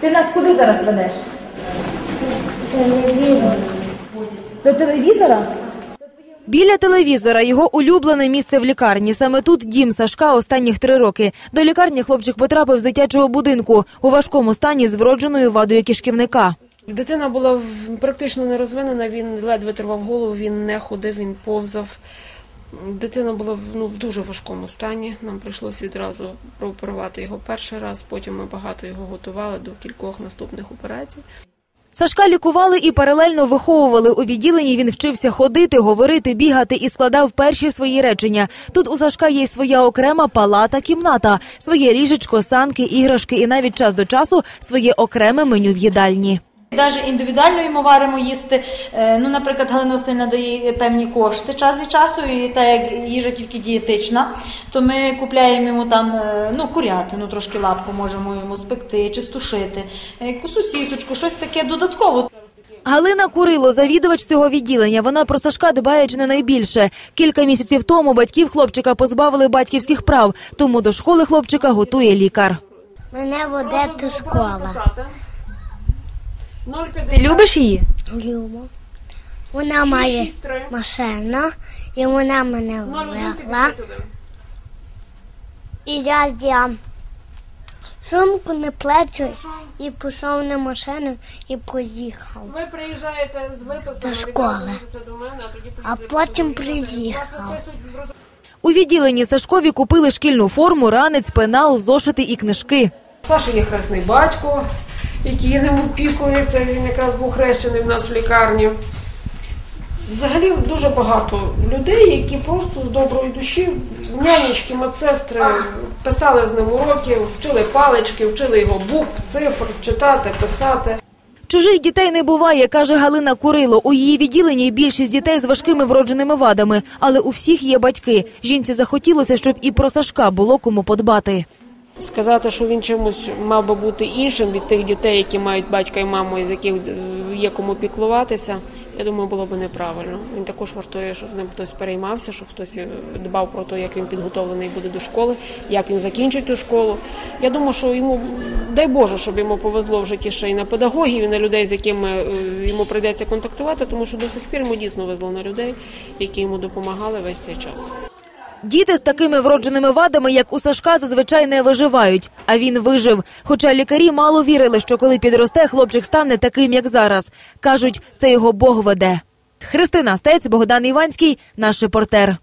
Ти нас куди зараз ведеш? До телевізора? Біля телевізора його улюблене місце в лікарні. Саме тут дім Сашка останніх три роки. До лікарні хлопчик потрапив з дитячого будинку у важкому стані з вродженою вадою кишківника. Дитина була практично не розвинена, він ледве тривав голову, він не ходив, він повзав. Дитина була ну, в дуже важкому стані. Нам прийшлося відразу прооперувати його перший раз, потім ми багато його готували до кількох наступних операцій. Сашка лікували і паралельно виховували. У відділенні він вчився ходити, говорити, бігати і складав перші свої речення. Тут у Сашка є своя окрема палата, кімната, своє ліжечко, санки, іграшки і навіть час до часу своє окреме меню в їдальні. Навіть індивідуально йому варимо їсти. Е, Ну, наприклад, Галина Васильівна дає певні кошти час від часу, і так як їжа тільки дієтична, то ми купляємо йому там е, ну, курятину, трошки лапку можемо йому спекти чи стушити, е, якусь сосісочку, щось таке додатково. Галина Курило, завідувач цього відділення. Вона про Сашка дбає чи не найбільше. Кілька місяців тому батьків хлопчика позбавили батьківських прав, тому до школи хлопчика готує лікар. Мене веде школа. Ти любиш її? Люба. Вона має машину, і вона мене ввела. І я взяв сумку на плечі і пішов на машину і поїхав. Ви приїжджаєте з виписом До школи. до мене, а тоді А потім приїхав. У відділенні Сашкові купили шкільну форму, ранець, пенал, зошити і книжки. Саша є хресний батько, який ним опікується. Він якраз був хрещений в нас в лікарні. Взагалі дуже багато людей, які просто з доброї душі, нянечки, медсестри, писали з ним уроки, вчили палички, вчили його букв, цифр, читати, писати. Чужих дітей не буває, каже Галина Курило. У її відділенні більшість дітей з важкими вродженими вадами, але у всіх є батьки. Жінці захотілося, щоб і про Сашка було кому подбати. Сказати, що він чимось мав би бути іншим від тих дітей, які мають батька і маму, з яких є кому піклуватися, я думаю, було б неправильно. Він також вартує, щоб ним хтось переймався, щоб хтось е, дбав про те, як він підготовлений буде до школи, як він закінчить ту школу. Я думаю, що йому дай Боже, щоб йому повезло в житті ще й на педагогів, і на людей, з якими е, йому прийдеться контактувати, тому що до сих пір йому дійсно везло на людей, які йому допомагали весь цей час. Діти з такими вродженими вадами, як у Сашка, зазвичай не виживають. А він вижив. Хоча лікарі мало вірили, що коли підросте, хлопчик стане таким, як зараз. Кажуть, це його Бог веде. Христина Стець, Богдан Іванський, наш репортер.